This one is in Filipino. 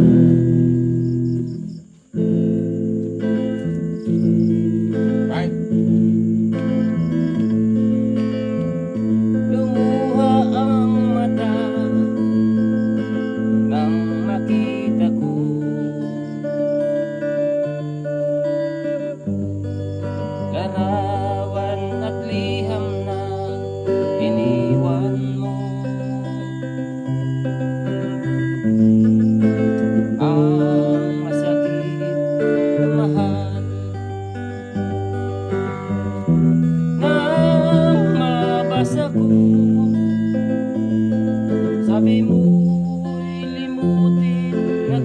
Amen. Sabi mo'y limutin na